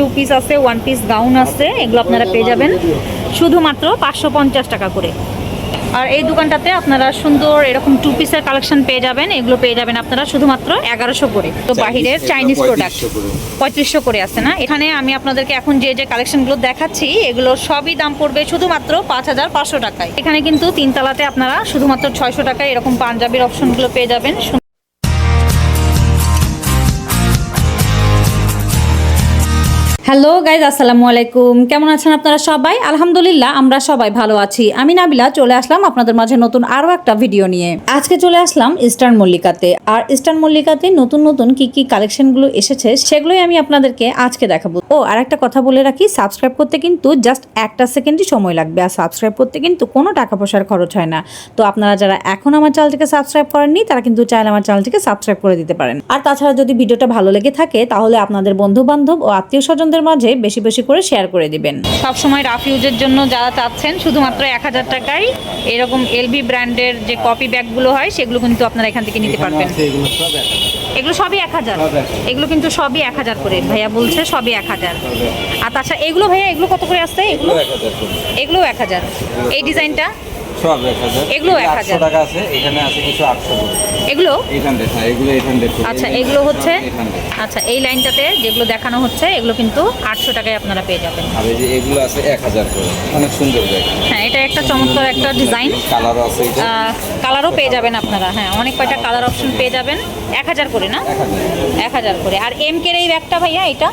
Two piece আছে one piece gown আছে এগুলো আপনারা পেয়ে যাবেন। শুধুমাত্র পাঁচশো পঞ্চাশ টাকা করে। আর এই দোকানটাতে আপনারা সুন্দর এরকম টু পিসের কালেকশন পেয়ে যাবেন এগুলো পেয়ে যাবেন আপনারা শুধুমাত্র এগারোশো করে। তো বাহিরের চাইনিজ প্রোডাক্ট পঁয়ত্রিশশো করে। আছে না? এখানে আমি আপনাদেরকে এখন যে যে কালেকশনগুলো দেখাচ্ছি এগুলো সবই দাম পড়বে শুধুমাত্র পাঁচ হাজার পাঁচশো টাকায়। এখানে কিন্তু তিনতলাতে আপনারা শুধুমাত্র ছয়শো টাকায় এরকম পাঞ্জাবির অপশনগুলো পেয়ে যাবেন। হ্যালো গাইজ, আসসালামু আলাইকুম। কেমন আছেন আপনারা সবাই? আলহামদুলিল্লাহ, আমরা সবাই ভালো আছি। আমি নাবিলা, চলে আসলাম আপনাদের মাঝে নতুন আরও একটা ভিডিও নিয়ে। আজকে চলে আসলাম ইস্টার্ন মল্লিকাতে। আর ইস্টার্ন মল্লিকাতে নতুন নতুন কি কি কালেকশনগুলো এসেছে, সেগুলোই আমি আপনাদেরকে আজকে দেখাবো। ও, আর একটা কথা বলে রাখি সাবস্ক্রাইব করতে কিন্তু জাস্ট একটা সেকেন্ডই সময় লাগবে। আর সাবস্ক্রাইব করতে কিন্তু কোনো টাকা পয়সার খরচ হয় না। তো আপনারা যারা এখন আমার চ্যানেলটিকে সাবস্ক্রাইব করেননি, তারা কিন্তু চাইলে আমার চ্যানেলটিকে সাবস্ক্রাইব করে দিতে পারেন। আর তাছাড়া যদি ভিডিওটা ভালো লেগে থাকে, তাহলে আপনাদের বন্ধু বান্ধব ও আত্মীয় স্বজনদের মাঝে বেশি বেশি করে শেয়ার করে দিবেন। সবসময় রাফ ইউজের জন্য যারা চাচ্ছেন শুধুমাত্র এক হাজার টাকায় এরকম এলবি ব্র্যান্ডের যে কপি ব্যাগগুলো হয় সেগুলো কিন্তু আপনারা এখান থেকে নিতে পারবেন। এগুলো সবই এক হাজার। এগুলো কিন্তু সবই এক হাজার করে। ভাইয়া বলছে সবই এক হাজার। আর তাছাড়া এগুলো ভাইয়া এগুলো কত করে আসছে? এগুলো? এগুলো এক হাজার। এই ডিজাইনটা? সব এক হাজার। এগুলো এক হাজার। টাকা আছে এখানে আছে কিছু আটশো করে। এগুলো? এইখান থেকে হ্যাঁ এগুলো এইখান থেকে আচ্ছা এগুলো হচ্ছে? আচ্ছা এই লাইনটাতে যেগুলো দেখানো হচ্ছে এগুলো কিন্তু আটশো টাকায় আপনারা পেয়ে যাবেন। আর এই যে এগুলো আছে এক হাজার করে। অনেক সুন্দর হ্যাঁ এটা একটা চমৎকার একটা ডিজাইন কালারও আছে কালারও পেয়ে যাবেন আপনারা। হ্যাঁ অনেক কয়টা কালার অপশন পেয়ে যাবেন। এক হাজার করে না? এক হাজার এক হাজার করে। আর এম কের এই ব্যাগটা ভাইয়া এটা?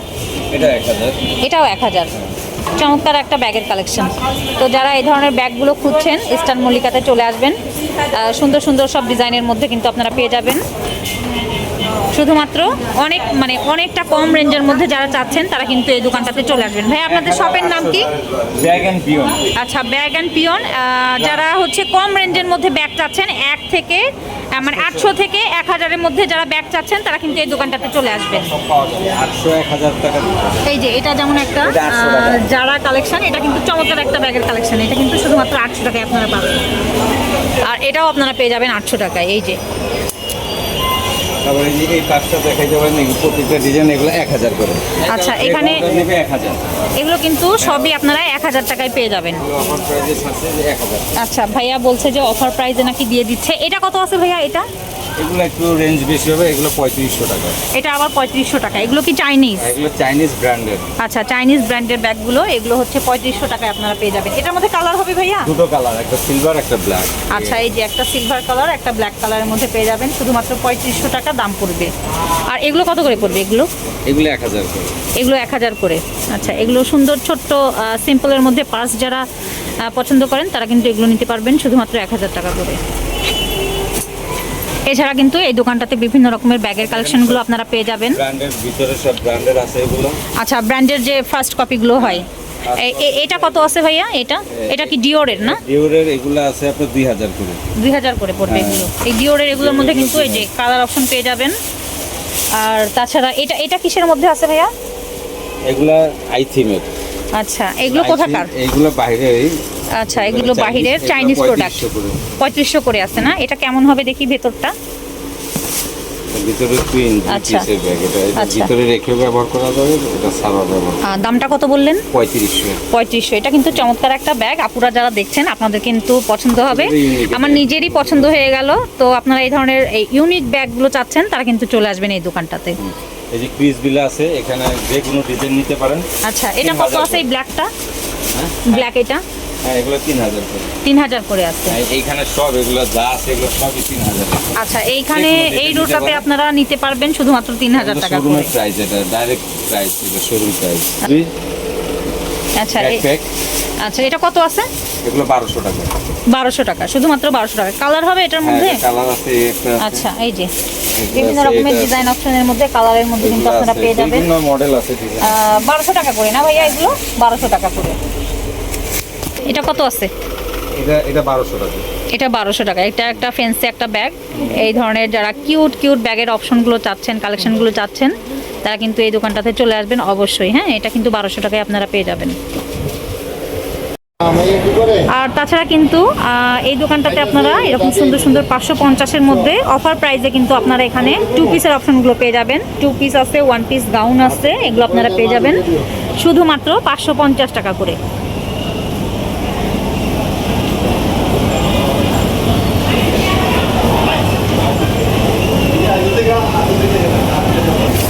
এটা এক হাজার। এটাও এক হাজার। চমৎকার একটা ব্যাগের কালেকশন তো যারা এই ধরনের ব্যাগগুলো খুঁজছেন, ইস্টার্ন মল্লিকাতে চলে আসবেন। সুন্দর সুন্দর সব ডিজাইনের মধ্যে কিন্তু আপনারা পেয়ে যাবেন। শুধুমাত্র অনেক মানে অনেকটা কম রেঞ্জের মধ্যে যারা চাচ্ছেন তারা কিন্তু এই দোকানটাতে চলে আসবেন। ভাই আপনাদের শপের নাম কি? Bag and peon. আচ্ছা ব্যাগ অ্যান্ড পিয়ন যারা হচ্ছে কম রেঞ্জের মধ্যে ব্যাগ চাচ্ছেন এক থেকে মানে আটশো থেকে এক হাজারের মধ্যে যারা ব্যাগ চাচ্ছেন তারা কিন্তু এই দোকানটাতে চলে আসবেন। এই যে এটা যেমন একটা এটা 800 টাকা। আহ, যারা কালেকশন এটা কিন্তু চমৎকার একটা ব্যাগের কালেকশন। এটা কিন্তু শুধুমাত্র আটশো টাকায় আপনারা পাবেন। আর এটাও আপনারা পেয়ে যাবেন আটশো টাকায় এই যে। তারপরে এই যে এই পাঁচটা দেখাইতে পারেন প্রত্যেকটা ডিজাইন এগুলো এক হাজার করে। আচ্ছা, এখানে- এক হাজার। এগুলো কিন্তু সবই আপনারা এক হাজার টাকায় পেয়ে যাবেন। আচ্ছা ভাইয়া বলছে যে অফার প্রাইজে নাকি দিয়ে দিচ্ছে। এটা কত আছে ভাইয়া এটা? এগুলো একটু রেঞ্জ বেশি হবে এগুলো পঁয়ত্রিশশো টাকা। এটা আবার পঁয়ত্রিশশো টাকা। এগুলো কি চাইনিজ এগুলো চাইনিজ ব্র্যান্ডের আচ্ছা চাইনিজ ব্র্যান্ডের ব্যাগগুলো এগুলো হচ্ছে পঁয়ত্রিশশো টাকায় আপনারা পেয়ে যাবেন। এটার মধ্যে কালার হবে ভাইয়া? দুটো কালার একটা সিলভার একটা ব্ল্যাক আচ্ছা এই যে একটা সিলভার কালার একটা ব্ল্যাক কালারের মধ্যে পেয়ে যাবেন। শুধুমাত্র পঁয়ত্রিশশো টাকা দাম পড়বে। আর এগুলো কত করে পড়বে এগুলো? এগুলো এক হাজার করে। এগুলো এক হাজার করে। আচ্ছা এগুলো সুন্দর ছোট্ট সিম্পলের মধ্যে পার্স যারা পছন্দ করেন তারা কিন্তু এগুলো নিতে পারবেন শুধুমাত্র এক হাজার টাকা করে। এছাড়া কিন্তু এই দোকানটাতে বিভিন্ন রকমের ব্যাগের কালেকশনগুলো আপনারা পেয়ে যাবেন। ব্র্যান্ডের ভিতরে সব ব্র্যান্ডের আছে এগুলো। আচ্ছা ব্র্যান্ডের যে ফার্স্ট কপিগুলো হয় এ- এটা কত আছে ভাইয়া এটা? এটা কি ডিওরের না? ডিওরের এগুলো আছে আপনার দুই হাজার করে। দুই হাজার করে পড়বে হ্যাঁ। এগুলো এই ডিওরের এগুলোর মধ্যে কিন্তু এই যে কালার অপশন পেয়ে যাবেন। আর তাছাড়া এটা এটা কিসের মধ্যে আছে ভাইয়া? এগুলা আই থিমের। আচ্ছা এগুলো কোথাকার? এগুলো বাইরে আচ্ছা এগুলো বাহিরের চাইনিজ প্রোডাক্ট পঁয়ত্রিশশো করে। আছে না? এটা কেমন হবে দেখি ভেতরটা? আচ্ছা। ব্যাগ আচ্ছা। দামটা কত বললেন? পঁয়ত্রিশশো। এটা কিন্তু চমৎকার একটা ব্যাগ আপুরা যারা দেখছেন আপনাদের কিন্তু পছন্দ হবে। আমার নিজেরই পছন্দ হয়ে গেল। তো আপনারা এই ধরনের এই ইউনিক ব্যাগগুলো চাচ্ছেন তারা কিন্তু চলে আসবেন এই দোকানটাতে। এই যে ক্রিস বিলা আছে এখানে যে কোনো ডিজাইন নিতে পারেন। আচ্ছা এটা কত আছে এই ব্ল্যাকটা ব্ল্যাক এটা? এগুলো তিন হাজার করে। আছে। হ্যাঁ, এইখানে সব এগুলো যা আছে এগুলো সবই তিন হাজার আচ্ছা এইখানে এই রোটাতে আপনারা নিতে পারবেন শুধুমাত্র তিন হাজার টাকা করে। প্রাইস এটা ডাইরেক্ট প্রাইস এটা শোরুম প্রাইস আচ্ছা। প্যাক আচ্ছা এটা কত আছে? এগুলো বারোশো টাকা। শুধুমাত্র বারোশো টাকা। কালার হবে এটার হ্যাঁ মধ্যে? কালার আছে একটা আচ্ছা এই যে। বিভিন্ন রকমের ডিজাইন অপশনের মধ্যে কালারের মধ্যে কিন্তু আপনারা পেয়ে যাবেন। বিভিন্ন মডেল আছে ডিজাইন বারোশো টাকা করে না ভাইয়া এগুলো? বারোশো টাকা করে। এটা কত আছে? এটা এটা বারোশো টাকা। এটা বারোশো টাকা। এটা একটা ফেন্সি একটা ব্যাগ এই ধরনের যারা কিউট কিউট ব্যাগের অপশনগুলো চাচ্ছেন কালেকশনগুলো চাচ্ছেন তারা কিন্তু এই দোকানটাতে চলে আসবেন অবশ্যই। হ্যাঁ এটা কিন্তু বারোশো টাকায় আপনারা পেয়ে যাবেন। আর তাছাড়া কিন্তু এই দোকানটাতে আপনারা এরকম সুন্দর সুন্দর পাঁচশো পঞ্চাশের মধ্যে অফার প্রাইসে কিন্তু আপনারা এখানে টু পিসের অপশনগুলো পেয়ে যাবেন। টু পিস আছে ওয়ান পিস গাউন আছে এগুলো আপনারা পেয়ে যাবেন। শুধুমাত্র পাঁচশো পঞ্চাশ টাকা করে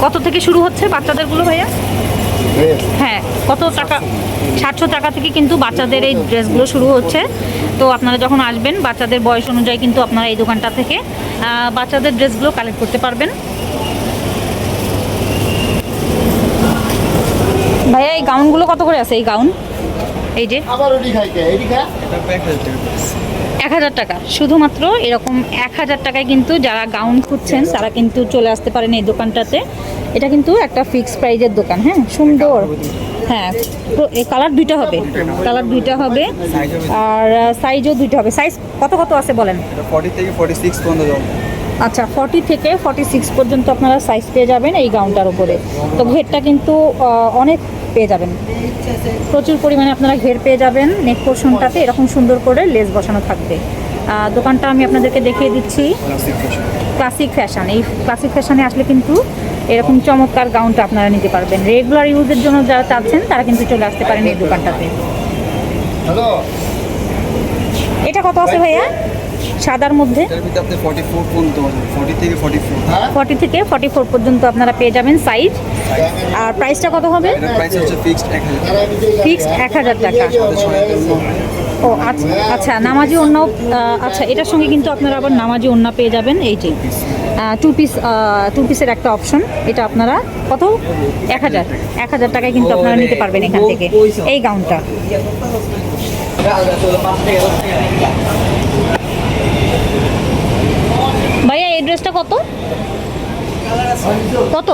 কত থেকে শুরু হচ্ছে বাচ্চাদেরগুলো ভাইয়া? হ্যাঁ কত টাকা? সাতশো টাকা থেকে কিন্তু বাচ্চাদের এই ড্রেসগুলো শুরু হচ্ছে। তো আপনারা যখন আসবেন বাচ্চাদের বয়স অনুযায়ী কিন্তু আপনারা এই দোকানটা থেকে বাচ্চাদের ড্রেসগুলো কালেক্ট করতে পারবেন। ভাইয়া এই গাউনগুলো কত করে আছে? এই গাউন? এই যে? আবার এক হাজার টাকা। শুধুমাত্র এরকম এক হাজার টাকায় কিন্তু যারা গাউন খুঁজছেন, তারা কিন্তু চলে আসতে পারেন এই দোকানটাতে। এটা কিন্তু একটা ফিক্সড প্রাইজের দোকান হ্যাঁ? সুন্দর। হ্যাঁ তো এই কালার দুইটা হবে। কালার দুইটা হবে। আর সাইজও দুইটা হবে। সাইজ কত কত আছে বলেন? ফর্টি থেকে আচ্ছা ফর্টি থেকে ফর্টি সিক্স পর্যন্ত আপনারা সাইজ পেয়ে যাবেন এই গাউনটার উপরে। তো ঘেরটা কিন্তু অনেক পেয়ে যাবেন। প্রচুর পরিমাণে আপনারা ঘের পেয়ে যাবেন নেক পোর্শনটাতে এরকম সুন্দর করে লেস বসানো থাকবে। দোকানটা আমি আপনাদেরকে দেখিয়ে দিচ্ছি। ক্লাসিক ফ্যাশন এই ক্লাসিক ফ্যাশনে আসলে কিন্তু এরকম চমৎকার গাউনটা আপনারা নিতে পারবেন। রেগুলার ইউজের জন্য যারা চাচ্ছেন তারা কিন্তু চলে আসতে পারেন এই দোকানটাতে। এটা কত আছে ভাইয়া? সাদার মধ্যে? ফর্টি থেকে ফর্টি ফোর হ্যাঁ ফোর পর্যন্ত আপনারা পেয়ে যাবেন সাইজ আর প্রাইসটা কত হবে? ফিক্সড এক হাজার টাকা। ও আচ্ছা আচ্ছা নামাজি অন্য আচ্ছা এটার সঙ্গে কিন্তু আপনারা আবার নামাজি অন্য পেয়ে যাবেন। এই যে টু পিস টু পিসের একটা অপশন এটা আপনারা কত? এক হাজার। এক হাজার টাকায় কিন্তু আপনারা নিতে পারবেন এখান থেকে। এই গাউনটা ভাইয়া, এই ড্রেসটা কত? কত?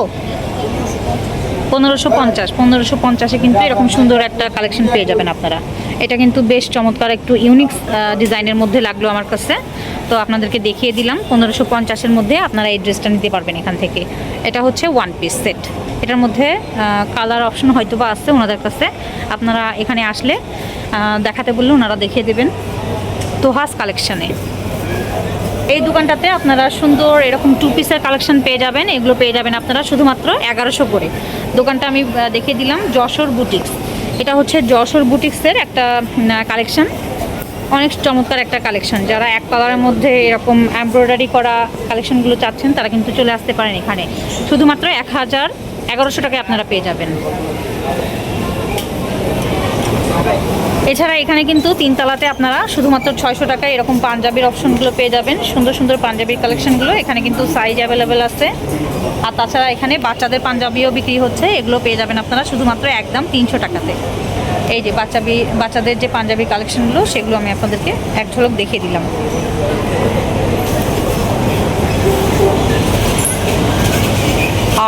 পনেরোশো পঞ্চাশ। পনেরোশো পঞ্চাশে কিন্তু এরকম সুন্দর একটা কালেকশন পেয়ে যাবেন আপনারা। এটা কিন্তু বেশ চমৎকার একটু ইউনিক ডিজাইনের মধ্যে লাগল আমার কাছে। তো আপনাদেরকে দেখিয়ে দিলাম, পনেরোশো পঞ্চাশের মধ্যে আপনারা এই ড্রেসটা নিতে পারবেন এখান থেকে। এটা হচ্ছে ওয়ান পিস সেট এটার মধ্যে কালার অপশন হয়তো বা আছে ওনাদের কাছে। আপনারা এখানে আসলে দেখাতে বললে ওনারা দেখিয়ে দেবেন। তোহাস কালেকশানে এই দোকানটাতে আপনারা সুন্দর এরকম টু পিসের কালেকশন পেয়ে যাবেন। এগুলো পেয়ে যাবেন আপনারা শুধুমাত্র এগারোশো করে। দোকানটা আমি দেখিয়ে দিলাম, যশোর বুটিক্স এটা হচ্ছে যশোর বুটিক্সের একটা কালেকশান অনেক চমৎকার একটা কালেকশন যারা এক কালারের মধ্যে এরকম এমব্রয়ডারি করা কালেকশনগুলো চাচ্ছেন, তারা কিন্তু চলে আসতে পারেন এখানে। শুধুমাত্র এক হাজার এগারোশো টাকায় আপনারা পেয়ে যাবেন। এছাড়া এখানে কিন্তু তিনতলাতে আপনারা শুধুমাত্র ছয়শো টাকায় এরকম পাঞ্জাবির অপশনগুলো পেয়ে যাবেন। সুন্দর সুন্দর পাঞ্জাবির কালেকশনগুলো। এখানে কিন্তু সাইজ অ্যাভেলেবেল আছে। আর তাছাড়া এখানে বাচ্চাদের পাঞ্জাবিও বিক্রি হচ্ছে। এগুলো পেয়ে যাবেন আপনারা শুধুমাত্র একদম তিনশো টাকাতে। এই যে বাচ্চাবি বাচ্চাদের যে পাঞ্জাবি কালেকশনগুলো, সেগুলো আমি আপনাদেরকে এক ঝলক দেখিয়ে দিলাম।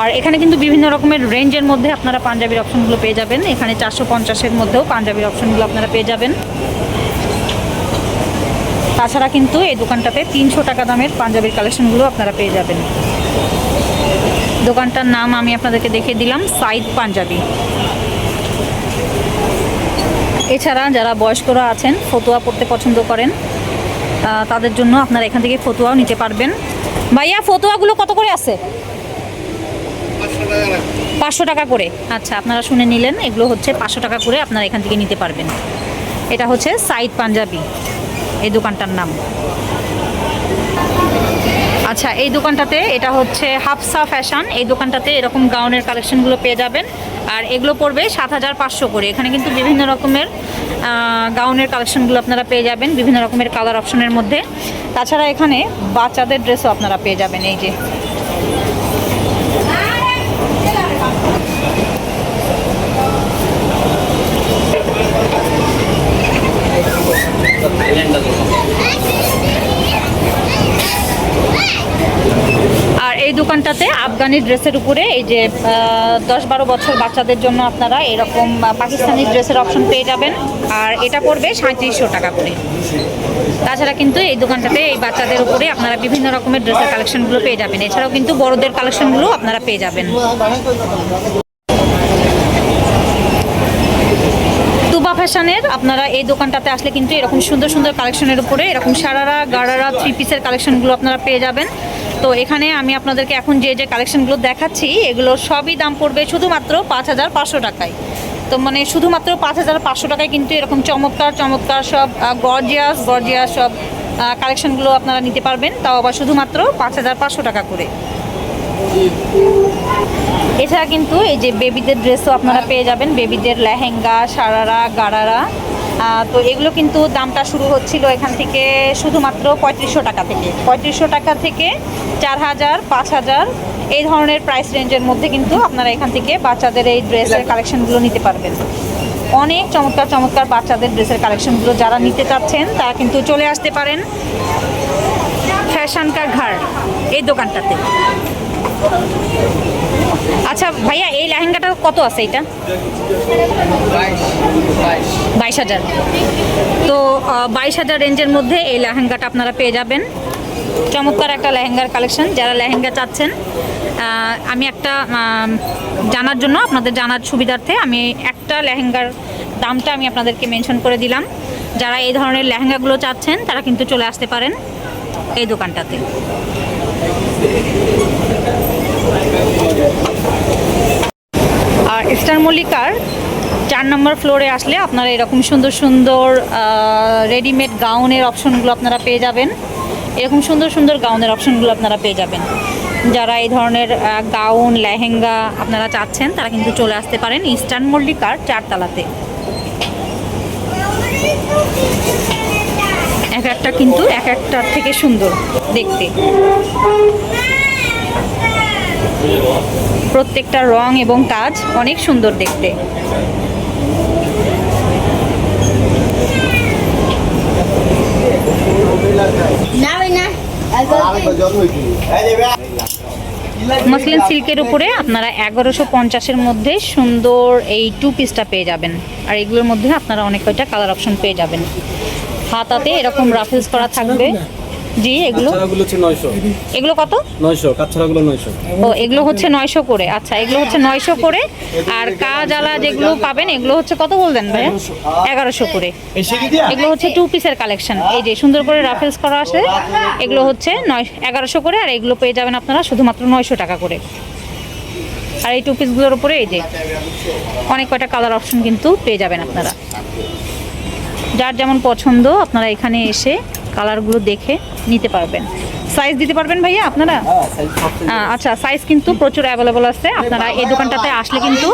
আর এখানে কিন্তু বিভিন্ন রকমের রেঞ্জের মধ্যে আপনারা পাঞ্জাবির অপশনগুলো পেয়ে যাবেন। এখানে চারশো পঞ্চাশের মধ্যেও পাঞ্জাবির অপশনগুলো আপনারা পেয়ে যাবেন। তাছাড়া কিন্তু এই দোকানটাতে তিনশো টাকা দামের পাঞ্জাবির কালেকশনগুলো আপনারা পেয়ে যাবেন। দোকানটার নাম আমি আপনাদেরকে দেখিয়ে দিলাম, সাইদ পাঞ্জাবি। এছাড়া যারা বয়স্করা আছেন, ফতুয়া পড়তে পছন্দ করেন তাদের জন্য আপনারা এখান থেকে ফতুয়াও নিতে পারবেন। ভাইয়া, ফতুয়াগুলো কত করে আছে? পাঁচশো টাকা করে। আচ্ছা আপনারা শুনে নিলেন, এগুলো হচ্ছে পাঁচশো টাকা করে আপনারা এখান থেকে নিতে পারবেন। এটা হচ্ছে সাইদ পাঞ্জাবি, এই দোকানটার নাম। আচ্ছা এই দোকানটাতে এটা হচ্ছে হাফসা ফ্যাশন, এই দোকানটাতে এরকম গাউনের কালেকশনগুলো পেয়ে যাবেন। আর এগুলো পড়বে সাত হাজার পাঁচশো করে। এখানে কিন্তু বিভিন্ন রকমের গাউনের কালেকশনগুলো আপনারা পেয়ে যাবেন, বিভিন্ন রকমের কালার অপশনের মধ্যে। তাছাড়া এখানে বাচ্চাদের ড্রেসও আপনারা পেয়ে যাবেন, এই যে। আর এই দোকানটাতে আফগানি ড্রেসের উপরে এই যে দশ বারো বছর বাচ্চাদের জন্য আপনারা এরকম পাকিস্তানি ড্রেসের অপশন পেয়ে যাবেন। আর এটা পড়বে সাঁত্রিশশো টাকা করে। তাছাড়া কিন্তু এই দোকানটাতে এই বাচ্চাদের উপরে আপনারা বিভিন্ন রকমের ড্রেসের কালেকশনগুলো পেয়ে যাবেন। এছাড়াও কিন্তু বড়দের কালেকশনগুলো আপনারা পেয়ে যাবেন। ফ্যাশনের, আপনারা এই দোকানটাতে আসলে কিন্তু এরকম সুন্দর সুন্দর কালেকশনের উপরে এরকম সারারা, গারারা থ্রি পিসের কালেকশনগুলো আপনারা পেয়ে যাবেন। তো এখানে আমি আপনাদেরকে এখন যে যে কালেকশনগুলো দেখাচ্ছি, এগুলো সবই দাম পড়বে শুধুমাত্র পাঁচ হাজার পাঁচশো টাকায়। তো মানে শুধুমাত্র পাঁচ হাজার পাঁচশো টাকায় কিন্তু এরকম চমৎকার চমৎকার সব গর্জিয়াস গর্জিয়াস সব কালেকশনগুলো আপনারা নিতে পারবেন। তাও আবার শুধুমাত্র পাঁচ হাজার পাঁচশো টাকা করে। এছাড়া কিন্তু এই যে বেবিদের ড্রেসও আপনারা পেয়ে যাবেন বেবিদের লেহেঙ্গা সারারা গারারা। আহ, তো এগুলো কিন্তু দামটা শুরু হচ্ছিল এখান থেকে শুধুমাত্র পঁয়ত্রিশশো টাকা থেকে। পঁয়ত্রিশশো টাকা থেকে চার হাজার পাঁচ হাজার এই ধরনের প্রাইস রেঞ্জের মধ্যে কিন্তু আপনারা এখান থেকে বাচ্চাদের এই ড্রেসের কালেকশনগুলো নিতে পারবেন। অনেক চমৎকার চমৎকার বাচ্চাদের ড্রেসের কালেকশনগুলো যারা নিতে চাচ্ছেন তারা কিন্তু চলে আসতে পারেন ফ্যাশন কা ঘর এই দোকানটাতে। আচ্ছা ভাইয়া, এই লেহেঙ্গাটা কত আছে এটা? বাইশ হাজার। তো বাইশ হাজার রেঞ্জের মধ্যে এই লেহেঙ্গাটা আপনারা পেয়ে যাবেন। চমৎকার একটা লেহেঙ্গার কালেকশন, যারা লেহেঙ্গা চাচ্ছেন। আমি একটা জানার জন্য, আপনাদের জানার সুবিধার্থে আমি একটা লেহেঙ্গার দামটা আমি আপনাদেরকে মেনশন করে দিলাম। যারা এই ধরনের লেহেঙ্গাগুলো চাচ্ছেন, তারা কিন্তু চলে আসতে পারেন এই দোকানটাতে। আর স্টার মল্লিকার চার নম্বর ফ্লোরে আসলে আপনারা এরকম সুন্দর সুন্দর রেডিমেড গাউনের অপশনগুলো আপনারা পেয়ে যাবেন। এরকম সুন্দর সুন্দর গাউনের অপশনগুলো আপনারা পেয়ে যাবেন। যারা এই ধরনের গাউন লেহেঙ্গা আপনারা চাচ্ছেন, তারা কিন্তু চলে আসতে পারেন ইস্টার্ন মল্লিকার চারতলাতে। এক একটা কিন্তু এক একটার থেকে সুন্দর দেখতে। প্রত্যেকটা রং এবং কাজ অনেক সুন্দর দেখতে। মসলিন সিল্কের উপরে আপনারা এগারোশো পঞ্চাশের মধ্যে সুন্দর এই টু পিসটা পেয়ে যাবেন। আর এগুলোর মধ্যে আপনারা অনেক কয়টা কালার অপশন পেয়ে যাবেন। হাতাতে এরকম রাফেলস করা থাকবে। জি এগুলো? কাছাড়াগুলো হচ্ছে নয়শো। এগুলো কত? নয়শো কাছাড়াগুলো নয়শো। ও এগুলো হচ্ছে নয়শো করে। আচ্ছা এগুলো হচ্ছে নয়শো করে। আর কাজ আলা যেগুলো পাবেন এগুলো হচ্ছে কত বললেন ভাইয়া? এগারোশো। করে। এগুলো হচ্ছে টু পিসের কালেকশন এই যে সুন্দর করে রাফেলস করা আছে। এগুলো হচ্ছে নয় এগারোশো করে আর এগুলো পেয়ে যাবেন আপনারা শুধুমাত্র নয়শো টাকা করে। আর এই টু পিসগুলোর উপরে এই যে অনেক কয়টা কালার অপশন কিন্তু পেয়ে যাবেন আপনারা। যার যেমন পছন্দ আপনারা এখানে এসে কালারগুলো দেখে নিতে পারবেন। সাইজ দিতে পারবেন ভাইয়া আপনারা? আচ্ছা সাইজ কিন্তু প্রচুর অ্যাভেলেবল আছে। আপনারা এই দোকানটাতে আসলে কিন্তু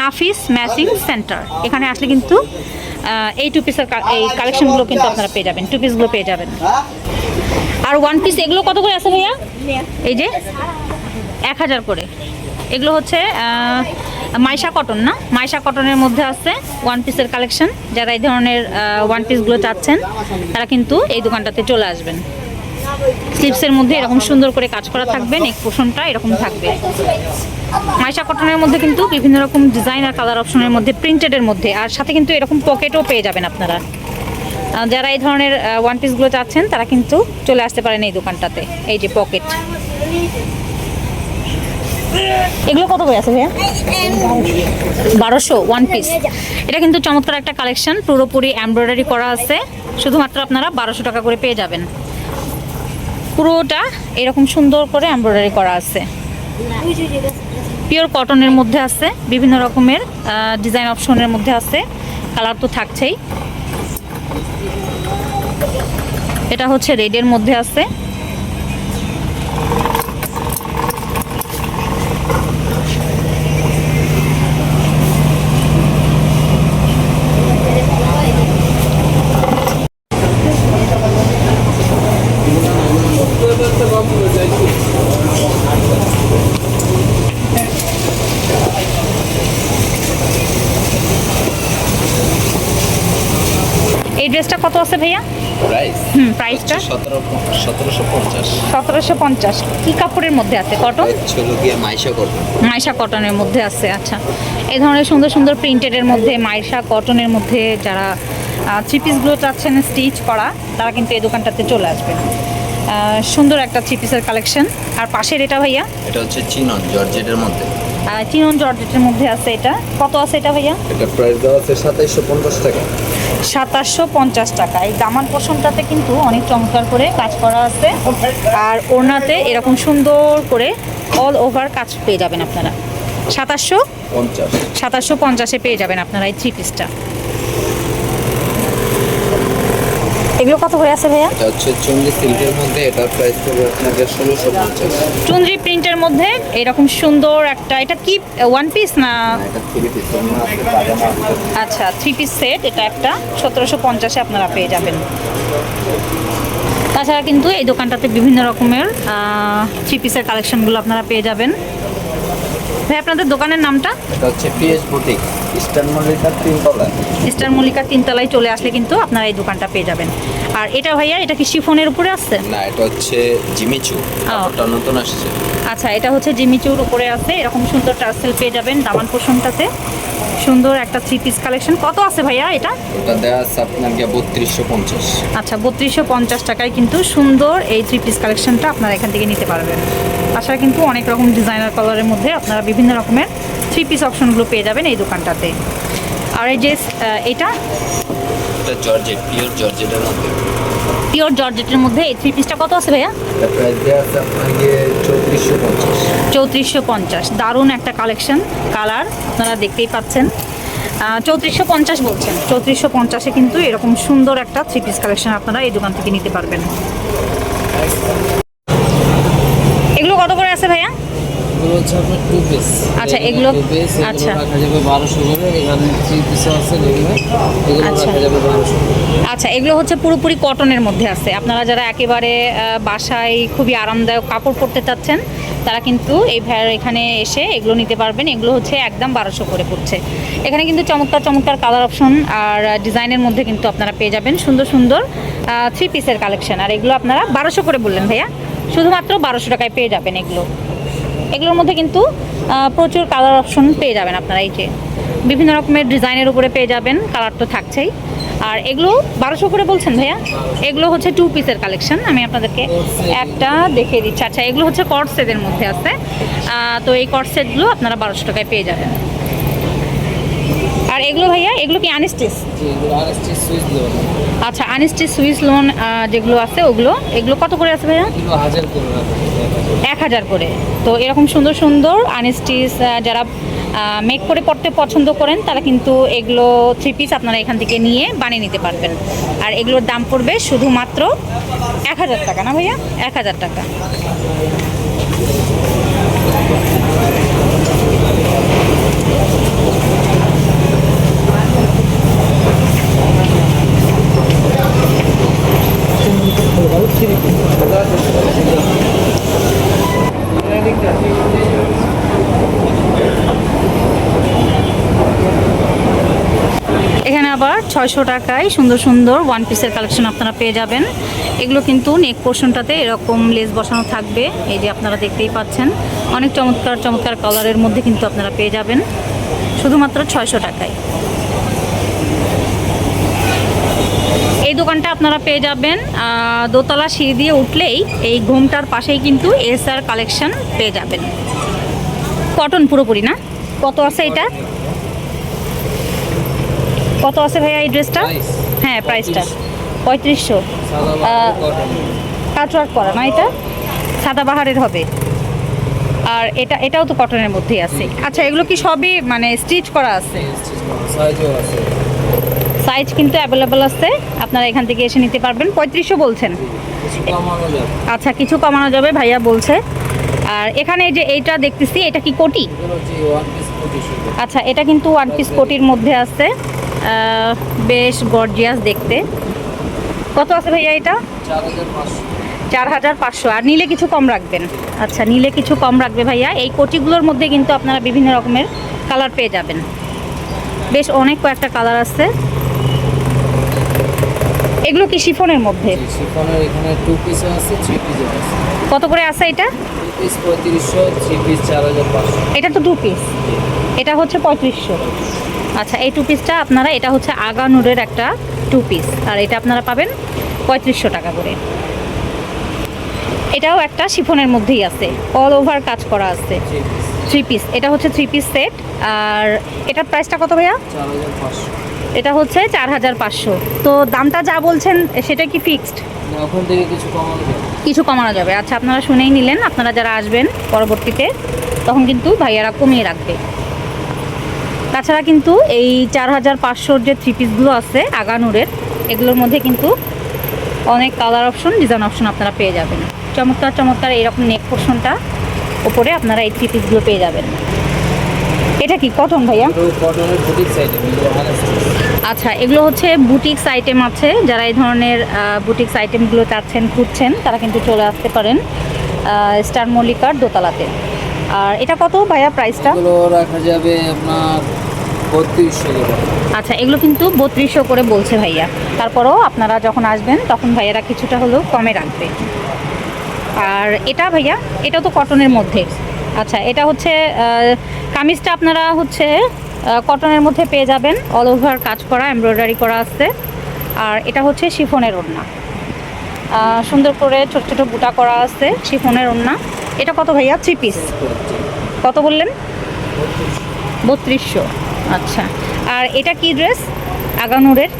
নাফিস ম্যাচিং সেন্টার এখানে আসলে কিন্তু এই টু পিসের এই কালেকশনগুলো কিন্তু আপনারা পেয়ে যাবেন টু পিসগুলো পেয়ে যাবেন। আর ওয়ান পিস এগুলো কত করে আছে ভাইয়া? এই যে এক হাজার করে। এগুলো হচ্ছে মাইশা কটন না? মাইশা কটনের মধ্যে আছে ওয়ান পিসের কালেকশন যারা এই ধরনের ওয়ান পিসগুলো চাচ্ছেন, তারা কিন্তু এই দোকানটাতে চলে আসবেন। স্লিপসের মধ্যে এরকম সুন্দর করে কাজ করা থাকবে নেক পোষণটা এরকম থাকবে। মাইশা কটনের মধ্যে কিন্তু বিভিন্ন রকম ডিজাইন আর কালার অপশনের মধ্যে প্রিন্টেডের মধ্যে। আর সাথে কিন্তু এরকম পকেটও পেয়ে যাবেন আপনারা। যারা এই ধরনের ওয়ান পিসগুলো চাচ্ছেন, তারা কিন্তু চলে আসতে পারেন এই দোকানটাতে, এই যে পকেট এগুলো কত করে আছে ভাইয়া? বারোশো ওয়ান পিস এটা কিন্তু চমৎকার একটা কালেকশন পুরোপুরি এমব্রয়ডারি করা আছে। শুধুমাত্র আপনারা বারোশো টাকা করে পেয়ে যাবেন। পুরোটা এরকম সুন্দর করে এমব্রয়ডারি করা আছে। পিওর কটনের মধ্যে আছে, বিভিন্ন রকমের ডিজাইন অপশনের মধ্যে আছে। কালার তো থাকছেই। এটা হচ্ছে রেডের মধ্যে আছে এই ড্রেসটা কত আছে ভাইয়া প্রাইস হুম প্রাইসটা সতেরো সতেরোশো পঞ্চাশ সতেরোশো পঞ্চাশ। কি কাপড়ের মধ্যে আছে? কটন? মাইশা কটনের মধ্যে আছে আচ্ছা। এই ধরনের সুন্দর সুন্দর প্রিন্টেডের মধ্যে মাইশা কটনের মধ্যে যারা থ্রি পিসগুলো চাচ্ছেন স্টিচ করা তারা কিন্তু এই দোকানটাতে চলে আসবেন। সুন্দর একটা থ্রি পিসের কালেকশন আর পাশের এটা ভাইয়া? এটা হচ্ছে চিনন জর্জেটের মধ্যে। চিনন জর্জেটের মধ্যে আছে এটা। কত আছে এটা ভাইয়া? এটা প্রাইস দেওয়া আছে সাতাইশশো পঞ্চাশ টাকা। সাতাশশো পঞ্চাশ টাকা। এই দামান পশমটাতে কিন্তু অনেক চমৎকার করে কাজ করা আছে। আর ওড়নাতে এরকম সুন্দর করে অল ওভার কাজ পেয়ে যাবেন আপনারা। সাতাশশো? পঞ্চাশ। সাতাশশো পঞ্চাশে পেয়ে যাবেন আপনারা এই থ্রি পিসটা এগুলো কত করে আছে ভাইয়া? এটা হচ্ছে চন্ডী সিল্কের মধ্যে এটার প্রাইস পড়বে আপনাদের ষোলোশো পঞ্চাশ। চুন্দ্রি প্রিন্টের মধ্যে এরকম সুন্দর একটা এটা কি ওয়ান পিস না? এটা থ্রি পিস আচ্ছা থ্রি পিস সেট এটা একটা সতেরোশো পঞ্চাশে আপনারা পেয়ে যাবেন। তাছাড়া কিন্তু এই দোকানটাতে বিভিন্ন রকমের থ্রি পিসের কালেকশনগুলো আপনারা পেয়ে যাবেন। ভাই আপনাদের দোকানের নামটা? এটা হচ্ছে পিএস বুটিক ইস্টার্ন মল্লিকার তিনতলায়? চলে আসলে কিন্তু আপনারা এই দোকানটা পেয়ে যাবেন। আর এটা ভাইয়া এটা কি শিফনের উপরে আসছে না এটা হচ্ছে জিমিচু। নতুন আসছে। আচ্ছা এটা হচ্ছে জিমিচুর উপরে আছে। এরকম সুন্দর টার্সেল পেয়ে যাবেন দামান পোষণটাতে। সুন্দর একটা থ্রি পিস কালেকশন কত আছে ভাইয়া এটা? ওটা দেওয়া আছে আপনার গিয়ে বত্রিশশো পঞ্চাশ। আচ্ছা বত্রিশশো পঞ্চাশ টাকায় কিন্তু সুন্দর এই থ্রি পিস কালেকশনটা আপনারা এখান থেকে নিতে পারবেন। তাছাড়া কিন্তু অনেক রকম ডিজাইনার কালারের মধ্যে আপনারা বিভিন্ন রকমের থ্রি পিস অপশনগুলো পেয়ে যাবেন এই দোকানটাতে। আর এই যে এটা? জর্জেট পিওর জর্জেটের মধ্যে। পিওর জর্জেটের মধ্যে এই থ্রি পিসটা কত আছে ভাইয়া? চৌত্রিশশো পঞ্চাশ। দারুণ একটা কালেকশন কালার আপনারা দেখতেই পাচ্ছেন। চৌত্রিশশো পঞ্চাশ বলছেন। চৌত্রিশশো পঞ্চাশে কিন্তু এরকম সুন্দর একটা থ্রি পিস কালেকশন আপনারা এই দোকান থেকে নিতে পারবেন। এগুলো কত করে আছে ভাইয়া? এগুলো হচ্ছে আপনার টু পিস আচ্ছা, এগুলো- টু পিস আচ্ছা। রাখা যাবে বারোশো করে এখানে থ্রি পিসও আছে লেগুনা এগুলো আচ্ছা। রাখা যাবে বারোশো আচ্ছা এগুলো হচ্ছে পুরোপুরি কটনের মধ্যে আছে। আপনারা যারা একেবারে বাসায় খুবই আরামদায়ক কাপড় পরতে চাচ্ছেন তারা কিন্তু এই ভাইয়ের এখানে এসে এগুলো নিতে পারবেন। এগুলো হচ্ছে একদম বারোশো করে পড়ছে। এখানে কিন্তু চমৎকার চমৎকার কালার অপশন আর ডিজাইনের মধ্যে কিন্তু আপনারা পেয়ে যাবেন। সুন্দর সুন্দর থ্রি পিসের কালেকশন আর এগুলো আপনারা বারোশো করে বললেন ভাইয়া। শুধুমাত্র বারোশো টাকায় পেয়ে যাবেন এগুলো। এগুলোর মধ্যে কিন্তু প্রচুর কালার অপশন পেয়ে যাবেন আপনারা এই যে। বিভিন্ন রকমের ডিজাইনের উপরে পেয়ে যাবেন কালার তো থাকছেই। আর এগুলো বারোশো করে বলছেন ভাইয়া? এগুলো হচ্ছে টু পিসের কালেকশন আমি আপনাদেরকে একটা দেখে দিচ্ছি। আচ্ছা এগুলো হচ্ছে কট সেটের মধ্যে আছে। তো এই কট সেটগুলো আপনারা বারোশো টাকায় পেয়ে যাবেন। আর এগুলো ভাইয়া এগুলো কি আনস্টিচ আচ্ছা আনস্টিচ সুইস লোন যেগুলো আছে ওগুলো এগুলো কত করে আছে ভাইয়া? এক হাজার করে। তো এরকম সুন্দর সুন্দর আনস্টিচ যারা মেক করে পড়তে পছন্দ করেন তারা কিন্তু এগুলো থ্রি পিস আপনারা এখান থেকে নিয়ে বানিয়ে নিতে পারবেন। আর এগুলোর দাম পড়বে শুধুমাত্র এক হাজার টাকা না ভাইয়া? এক হাজার টাকা। এখানে আবার ছয়শো টাকায় সুন্দর সুন্দর ওয়ান পিসের কালেকশন আপনারা পেয়ে যাবেন। এগুলো কিন্তু নেক পোর্শনটাতে এরকম লেস বসানো থাকবে। এই যে আপনারা দেখতেই পাচ্ছেন, অনেক চমৎকার চমৎকার কালারের মধ্যে কিন্তু আপনারা পেয়ে যাবেন। শুধুমাত্র ছয়শো টাকায়। এই দোকানটা আপনারা পেয়ে যাবেন দোতলা সিঁড়ি দিয়ে উঠলেই এই ঘুমটার পাশেই কিন্তু এস আর কালেকশন পেয়ে যাবেন। কটন পুরোপুরি না? কত আছে এটা? কত আছে ভাইয়া এই ড্রেসটা? হ্যাঁ প্রাইসটা পঁয়ত্রিশশো। কাটওয়ার্ক করা না এটা? সাদা বাহারের হবে। আর এটা এটাও তো কটনের মধ্যেই আছে। আচ্ছা এগুলো কি সবই মানে স্টিচ করা আছে। সাইজ কিন্তু অ্যাভেলেবল আছে। আপনারা এখান থেকে এসে নিতে পারবেন। পঁয়ত্রিশশো বলছেন। আচ্ছা কিছু কমানো যাবে ভাইয়া বলছে। আর এখানে এই যে এইটা দেখতেছি এটা কি কোটি? আচ্ছা এটা কিন্তু ওয়ান পিস কোটির মধ্যে আছে। বেশ গর্জিয়াস দেখতে। কত আছে ভাইয়া এটা? চার হাজার পাঁচশো। আর নিলে কিছু কম রাখবেন। আচ্ছা নিলে কিছু কম রাখবে ভাইয়া। এই কোটিগুলোর মধ্যে কিন্তু আপনারা বিভিন্ন রকমের কালার পেয়ে যাবেন। বেশ অনেক কয়েকটা কালার আছে। এগুলো কি শিফনের মধ্যে? শিফনের এখানে টু পিসও আছে থ্রি পিসও আছে। কত করে আছে এটা? টু পিস পঁয়ত্রিশশো থ্রি পিস চার হাজার পাঁচশো। এটা তো টু পিস এটা হচ্ছে পঁয়ত্রিশশো। আচ্ছা এই টু পিসটা আপনারা এটা হচ্ছে আগা নুরের একটা টু পিস আর এটা আপনারা পাবেন পঁয়ত্রিশশো টাকা করে। এটাও একটা শিফনের মধ্যেই আছে। অল ওভার কাজ করা আছে। থ্রি পিস থ্রি পিস এটা হচ্ছে থ্রি পিস সেট আর এটার প্রাইসটা কত ভাইয়া? চার হাজার পাঁচশো। এটা হচ্ছে চার হাজার পাঁচশো। তো দামটা যা বলছেন সেটা কি ফিক্সড ওখান থেকে কিছু কমানো যাবে। কিছু কমানো যাবে। আচ্ছা আপনারা শুনেই নিলেন আপনারা যারা আসবেন পরবর্তীতে তখন কিন্তু ভাইয়ারা কমিয়ে রাখবে। তাছাড়া কিন্তু এই চার হাজার পাঁচশোর যে থ্রি পিসগুলো আছে আগানুরের এগুলোর মধ্যে কিন্তু অনেক কালার অপশন ডিজাইন অপশন আপনারা পেয়ে যাবেন। চমৎকার চমৎকার এইরকম নেক পোর্শনটা ওপরে আপনারা এই থ্রি পিসগুলো পেয়ে যাবেন। এটা কি কটন ভাইয়া? আচ্ছা এগুলো হচ্ছে বুটিক্স আইটেম আছে যারা এই ধরনের বুটিক্স আইটেমগুলো চাচ্ছেন খুঁজছেন তারা কিন্তু চলে আসতে পারেন স্টার মল্লিকার দোতলাতে। আর এটা কত ভাইয়া প্রাইসটা রাখা যাবে আপনার আচ্ছা এগুলো কিন্তু বত্রিশশো করে বলছে ভাইয়া। তারপরেও আপনারা যখন আসবেন তখন ভাইয়ারা কিছুটা হলেও কমে রাখবে। আর এটা ভাইয়া এটা তো কটনের মধ্যে। আচ্ছা এটা হচ্ছে কামিজটা আপনারা হচ্ছে কটনের মধ্যে পেয়ে যাবেন। অল ওভার কাজ করা এমব্রয়ডারি করা আছে। আর এটা হচ্ছে শিফনের ওড়না। সুন্দর করে ছোট ছোট বুটা করা আছে শিফনের ওড়না। এটা কত ভাইয়া? থ্রি পিস কত বললেন? বত্রিশশো। আচ্ছা। আর এটা কি ড্রেস আগানুরের?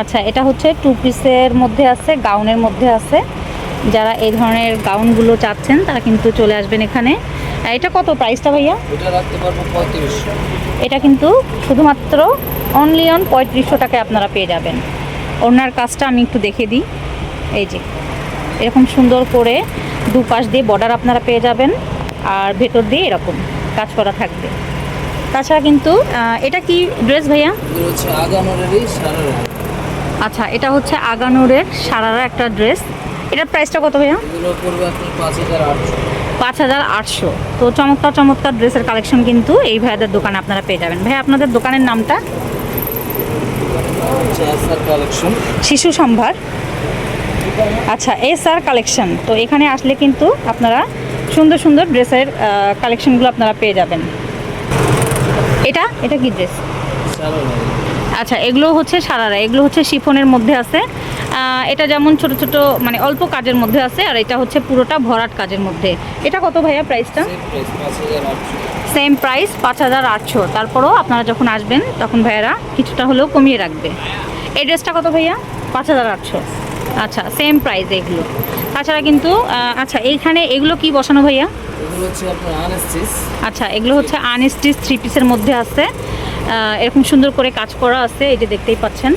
আচ্ছা এটা হচ্ছে টু পিসের মধ্যে আছে গাউনের মধ্যে আছে। যারা এই ধরনের গাউনগুলো চাচ্ছেন তারা কিন্তু চলে আসবেন এখানে। এটা কত প্রাইসটা ভাইয়া? এটা রাখতে পারব পঁয়ত্রিশশো। এটা কিন্তু শুধুমাত্র অনলি অন পঁয়ত্রিশশো টাকায় আপনারা পেয়ে যাবেন। ওনার কাজটা আমি একটু দেখে দিই। এই যে এরকম সুন্দর করে দুপাশ দিয়ে বর্ডার আপনারা পেয়ে যাবেন আর ভেতর দিয়ে এরকম কাজ করা থাকবে। তাছাড়া কিন্তু এটা কি ড্রেস ভাইয়া? আচ্ছা এটা হচ্ছে আগানুরের সারারা একটা ড্রেস এটার প্রাইসটা কত ভাইয়া? পাঁচ হাজার আটশো। তো চমৎকার চমৎকার ড্রেসের কালেকশন কিন্তু এই ভাইয়াদের দোকানে আপনারা পেয়ে যাবেন। ভাই আপনাদের দোকানের নামটা? শিশু সম্ভার। আচ্ছা এস আর কালেকশন তো এখানে আসলে কিন্তু আপনারা সুন্দর সুন্দর ড্রেসের কালেকশনগুলো আপনারা পেয়ে যাবেন। এটা? এটা কি ড্রেস? আচ্ছা এগুলো হচ্ছে সারারা। এগুলো হচ্ছে শিফনের মধ্যে আছে। এটা যেমন ছোট ছোট মানে অল্প কাজের মধ্যে আছে আর এটা হচ্ছে পুরোটা ভরাট কাজের মধ্যে। এটা কত ভাইয়া প্রাইসটা সেম প্রাইস পাঁচ হাজার আটশো। তারপরও আপনারা যখন আসবেন তখন ভাইয়ারা কিছুটা হলেও কমিয়ে রাখবে। এই ড্রেসটা কত ভাইয়া? পাঁচ হাজার আটশো। আচ্ছা সেম প্রাইস এগুলো। তাছাড়া কিন্তু আচ্ছা এইখানে এগুলো কি বসানো ভাইয়া? আচ্ছা এগুলো হচ্ছে আনস্টিচ থ্রি পিসের মধ্যে আছে। এরকম সুন্দর করে কাজ করা আছে এই যে দেখতেই পাচ্ছেন।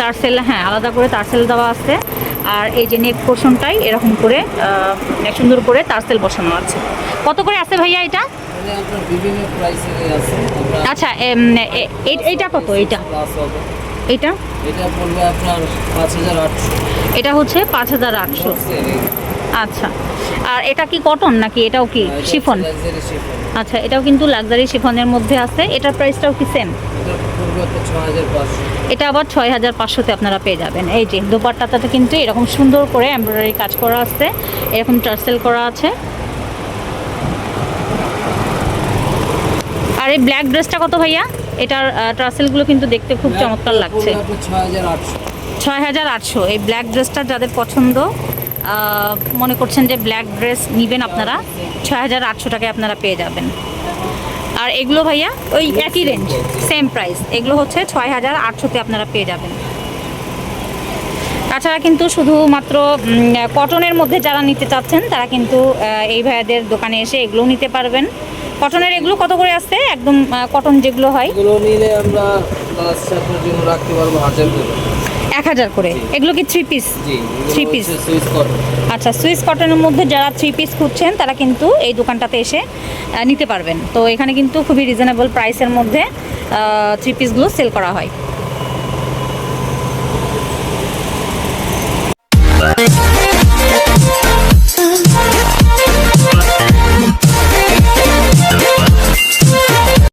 তারসেল হ্যাঁ আলাদা করে তারসেল দেওয়া আছে। আর এই যে নেক পোর্শনটাই এরকম করে সুন্দর করে তারসেল বসানো আছে। কত করে আছে ভাইয়া এটা? আচ্ছা এইটা কত? এইটা? এইটা? এটা পড়বে আপনার পাঁচ হাজার আটশো। এটা হচ্ছে পাঁচ হাজার আটশো। আচ্ছা আর এটা কি কটন নাকি? এটাও কি শিফন শিফন আচ্ছা এটাও কিন্তু লাক্সারি শিফনের মধ্যে আছে। এটার প্রাইসটাও কি সেম এটা আবার ছয় হাজার পাঁচশোতে আপনারা পেয়ে যাবেন। এই যে দোপাট্টাটাতে কিন্তু এরকম সুন্দর করে এমব্রয়ডারি কাজ করা আছে। এরকম টার্সেল করা আছে। আর এই ব্ল্যাক ড্রেসটা কত ভাইয়া? এটার টার্সেলগুলো কিন্তু দেখতে খুব চমৎকার লাগছে। ছয় হাজার আটশো। ছয় হাজার আটশো। এই ব্ল্যাক ড্রেসটা যাদের পছন্দ মনে করছেন যে ব্ল্যাক ড্রেস নেবেন আপনারা ছয় হাজার আটশো টাকায় আপনারা পেয়ে যাবেন। আর এগুলো ভাইয়া, ওই একই রেঞ্জ সেম প্রাইস এগুলো হচ্ছে ছয় হাজার আটশোতে আপনারা পেয়ে যাবেন। তাছাড়া কিন্তু শুধুমাত্র কটনের মধ্যে যারা নিতে চাচ্ছেন, তারা কিন্তু এই ভাইয়াদের দোকানে এসে এগুলোও নিতে পারবেন। কটনের এগুলো কত করে আসছে? একদম কটন যেগুলো হয়। এগুলো নিলে আমরা রাখতে পারব হাজার এক হাজার করে। এগুলো কি থ্রি পিস থ্রি পিস আচ্ছা সুইস কটনের মধ্যে যারা থ্রি পিস খুঁজছেন তারা কিন্তু এই দোকানটাতে এসে নিতে পারবেন। তো এখানে কিন্তু খুবই রিজনেবল প্রাইসের মধ্যে থ্রি পিসগুলো সেল করা হয়।